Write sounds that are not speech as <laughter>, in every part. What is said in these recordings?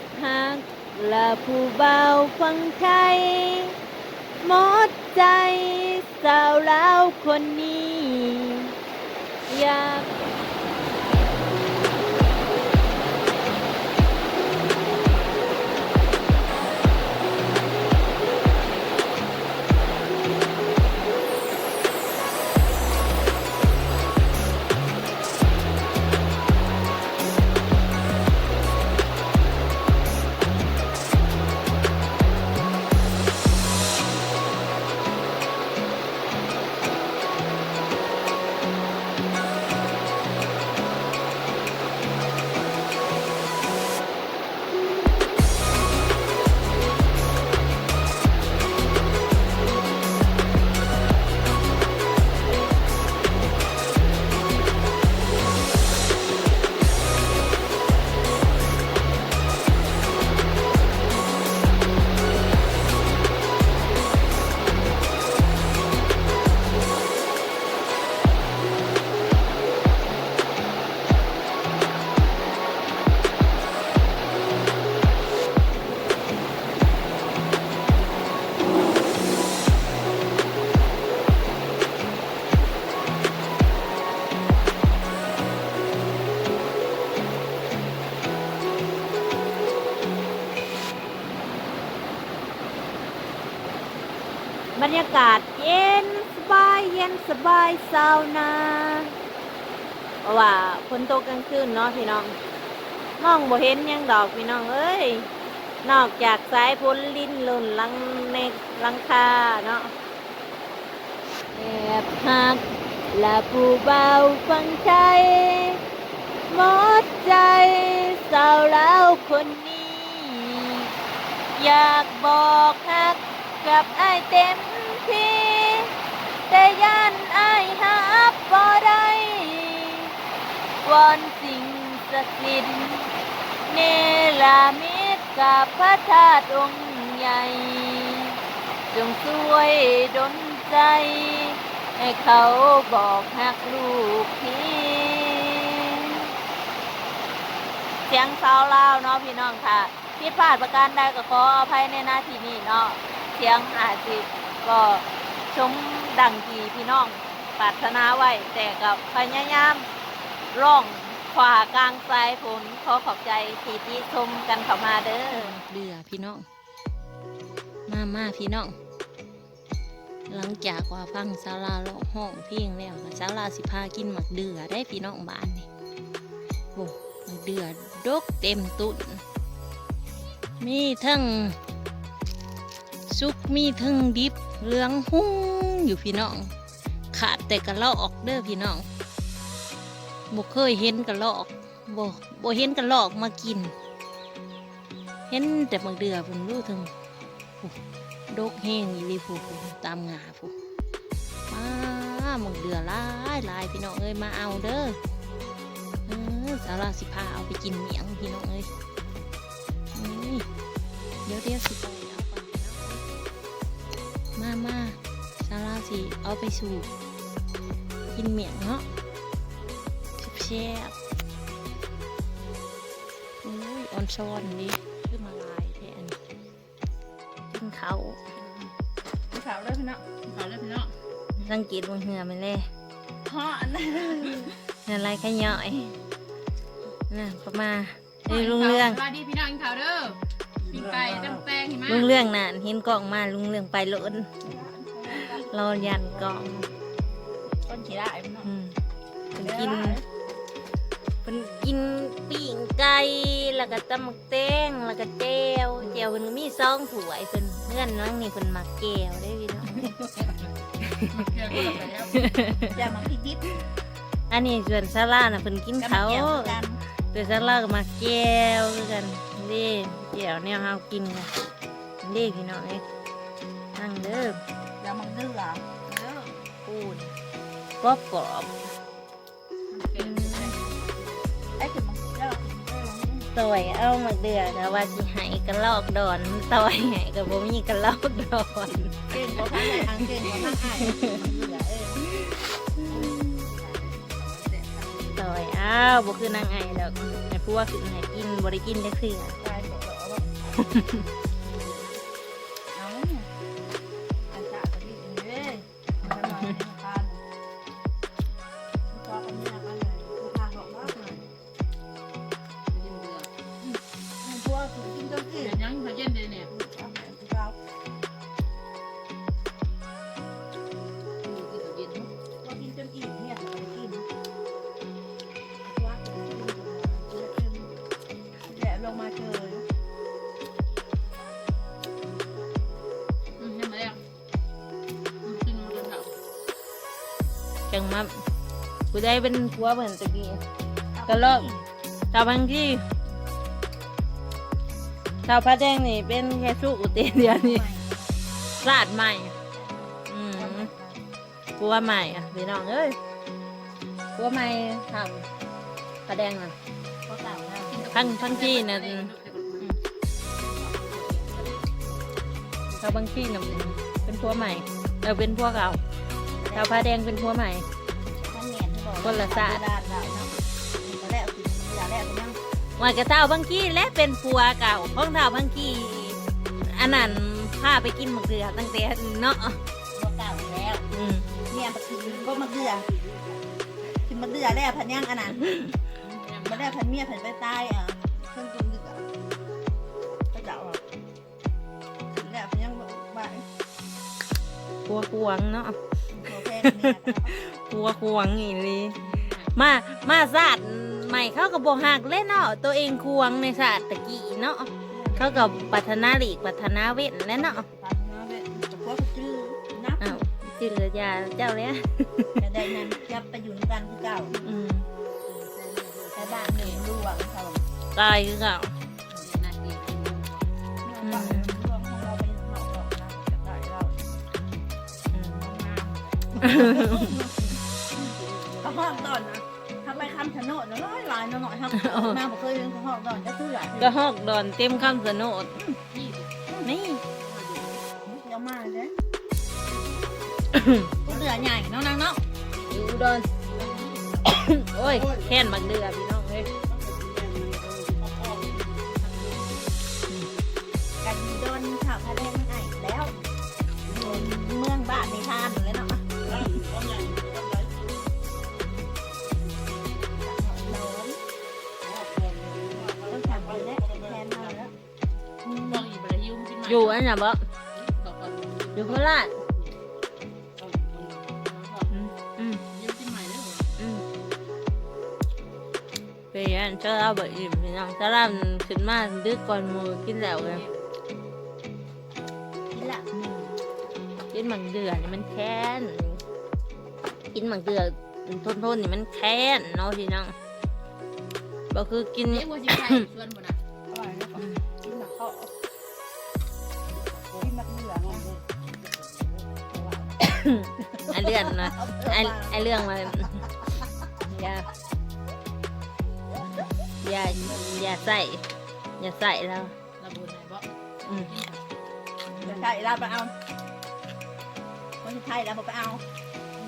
บหักและผู้เบาฟังไทยหมดใจสาวลาวคนนี้ อยาก บรรยากาศเย็นสบายเย็นสบายสาวนาเพราะว่าฝนตกกลางคืนเนาะพี่น้องมองบ่เห็นยังดอกพี่น้องเอ้ยนอกจากสายฝนลิ้นหล่นลังในลังคาเนาะแอบหักและผู้เบาฟังใจหมดใจสาวแล้วคนนี้ อยากบอกฮัก กับไอเต็มที่ แต่ยันไอ้ายหับบ่ได้วอนสิ่งศักดิ์สิทธิ์เนลามิตกับพระธาตุองค์ใหญ่ จงช่วยดลใจ ให้เขาบอกหักลูกทีเสียงสาวลาเนาะพี่น้องค่ะ ผิดพลาดประการใดก็ขออภัยในหน้าที่นี้เนาะ เสียงอาจสิก็ชมดังทีพี่น้องปรารถนาไว้ แต่กับพยายามร้องขวากลางสายฝนขอขอบใจที่ที่ชมกันเข้ามาเด้อเดือพี่น้อง มามาพี่น้อง หลังจากว่าฟังสาราร้องห้องเพลงแล้วก็สาราสิพากินหมักเดือได้พี่น้องบ้านนี่โอ้หมักเดือดกเต็มตุนมีทั้ง สุกมีทั้งดิบเหลืองหุ้งอยู่พี่น้อง ขาดแต่กระลอกเด้อพี่น้องบ่เคยเห็นกระลอกบ่บ่เห็นกระลอกมากิน เห็นแต่บางเดือผมรู้ถึงดกแห้งอีลีผู้ผู้ตามงาผู้มาบางเดือลายลายพี่น้องเอ้ยมาเอาเด้อเออสาราสิพาเอาไปกินเมียงพี่น้องเอ้ยเอ้ยเดี๋ยวเดี๋ยวสิ มามาสาราสิเอาไปสู่กินเมียงเนาะแซ่บๆอุ้ยออนซอนนี่ขึ้นมาลายแทนกินเขาวขาวเลยพี่น้องขาวเลยพี่น้องสังเกตบนเหือมันเลยพ่ออันนั้นเหือลายขย่อยน่ะประมาณเอ้ยลุงเรื่องสวัสดีพี่น้องกินข้าวเด้อ ปิ้งไก่ต้มแตงเห็นไหมลุงเรื่องน่ะเห็นกล่องมาลุงเรื่องไปโหลนเรายันกล่องต้นขี้ได้พี่น้องอืมเป็นกินเป็นกินปิ้งไก่แล้วก็ตำหมักแตงแล้วก็แจวแจวเพิ่นมีซองถ้วยเพิ่นเงื่อนนั่งนี่เพิ่นมักแก้วได้พี่น้อง เกี่ยวกับแล้วอย่ามาพริกดิบอันนี้ส่วนซาร่าน่ะเพิ่นกินเขาวกันส่วนซาร่าก็มาแก้วคือกันนี่ แก้วแนวเฮากินกันนี่พี่น้องเอ้ยนั่งเด้ออย่ามาดื้อหรอปูนกรอบกรอบไอ้คือมันเจ้าๆต่อยเอามาเดือแต่ว่าสิให้กระลอกดอนต่อยให้ก็บ่มีกระลอกดอนเก่งกว่าพันทางเก่งกว่าพันไอ้มันเหลือเออต่อยอ้าวบ่คือนางไอ้ดอกแต่พวกคือให้กินบ่ได้กินจักเทื่อตายหมดเลยเอ Hop, t'es. <laughs> มากูได้เป็นผัวเหมือนตะกี้ก็รอบชาวบางที่ชาวพระแดงนี่เป็นแค่สู้อุเตเดียวนี่ลาดใหม่ อืมผัวใหม่อะพี่น้องเอ้ยผัวใหม่ทำพระแดงน่ะก็เก่าแล้วทั้งทั้งที่น่ะชาวบางที่น่ะเป็นผัวใหม่เราเป็นผัวเก่าชาวพระแดงเป็นผัวใหม่ คนละศาสตร์ด้านเราเนาะก็แล้วกินยาแล้วก็ยังว่ากระเท้าบางกี้และเป็นผัวเก่าของเท้าบางกี้อันนั้นพาไปกินมะเขือตั้งแต่เนาะก็เก่าแล้วอืมเนี่ยมากินก็มาเกลือกินมาเกลือแล้วพันยังอันนั้นมาได้พันเมียพันไปตายอะเครื่องปรุงดึกอะก็เจ้าอะกินแล้วพันยังบ้าผัวควงเนาะ โอเคเนี่ยผัวควงอีหลีมามาศาสตร์ใหม่เขาก็บอกหักเล่นเนาะตัวเองควงในศาสตร์ตะกี้เนาะเขาก็ปัฒนาหลีกปัฒนาเว้นแล้วเนาะปันนะเว้ยแต่พวกจื้อนับอ้าวจืดยาเจ้าแล้วจะได้นั้นจะไปอยู่ด้วยกันคือเก่าอืมแต่บ้านหนึ่งลูกเขาตายคือเก่านา เขาห้องตอนนะถ้าไปคำชะโนดน้อยลายน้อยครับมาบอกเคยเห็นเขาห้องตอนจะคืออะไรก็ฮอกดอนเต็มคำสนดยี่สิบนี่เดี๋ยวมาเลยก็เดือใหญ่น้องนางเนาะอยู่อุดอนโอ้ยแค้นบักเดือพี่น้องเอ้ยกันโดนข่าวทะเลไม่ไอ้แล้ว เมืองบ้านในทาน อยู่อันน่ะบ่ต่อก่อนอยู่โคราชอืมอืมยุ่งกินใหม่เลยอืมไปอันเจ้าเราบ่อิ่มพี่น้องเจ้าเราขึ้นมาดึกก่อนหมูกินแล้วเลยกินละหนึ่งกินหมักเดือนี่มันแค้นกินหมักเดือทนทนๆนี่มันแค้นเนาะพี่น้องบ่คือกินนี่ว่าจะใช่ชวนบ่นะอร่อยแล้วก็กินแบบเขากิ ไอเลื่อนนะไอไอเรื่องมาอย่าอย่าอย่าใส่อย่าใส่แล้วระบุไหนบ่อืมจะใช่เราไปเอาคนไทยเราไปเอา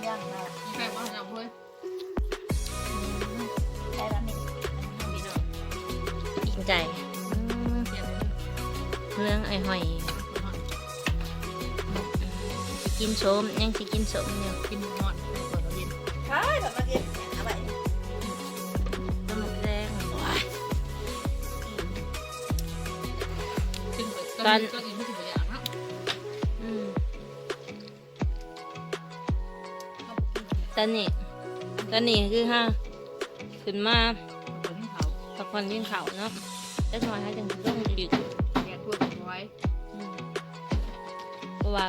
ย่างเรามีใครบ้างเราเพื่อนใช่แล้วนี่มีเนาะกินไก่อืมเปลี่ยนเลยเรื่องไอหอย กินโสมยังสิกินโสมอยู่กินนอนก่อนเราเย็นใช่แบบมากินเอาไปน้ำมันแดงถึงตอนก็กินไม่ถึงไปอย่างเนาะอืมตอนนี้ตอนนี้คือห้าขึ้นมาคนที่เขาพักผ่อนยิ่งเขาเนาะแต่ทำไมให้จังต้องดึกแกทั่วไว้อืมเพราะว่า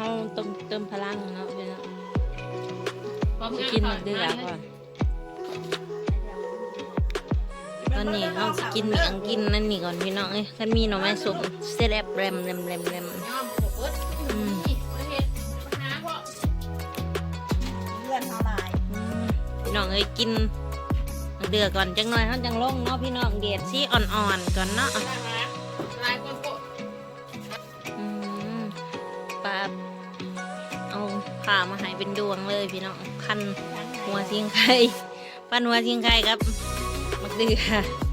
เขาเต้องเติมพลังเนาะพี่เนาะพร้อมสิกินหมักเดือก่อนตอนนี้เขาสิกินเมียงกินนั่นนี่ก่อนพี่น้องเอ้ยถ้ามีหน่อไม้สุกเสร็จแล้วแรมแรมแรมแรมอืมพี่น้องเอ้ยกินเดือก่อนจังหน่อยเขาจังลงเนาะพี่น้องเดียดซี่อ่อนๆก่อนเนาะลายคนโปะปลา ผ่ามาให้เป็นดวงเลยพี่น้องคันหัวทิ้งไข่ปั้นหัวทิ้งไข่ครับมักเดือค่ะ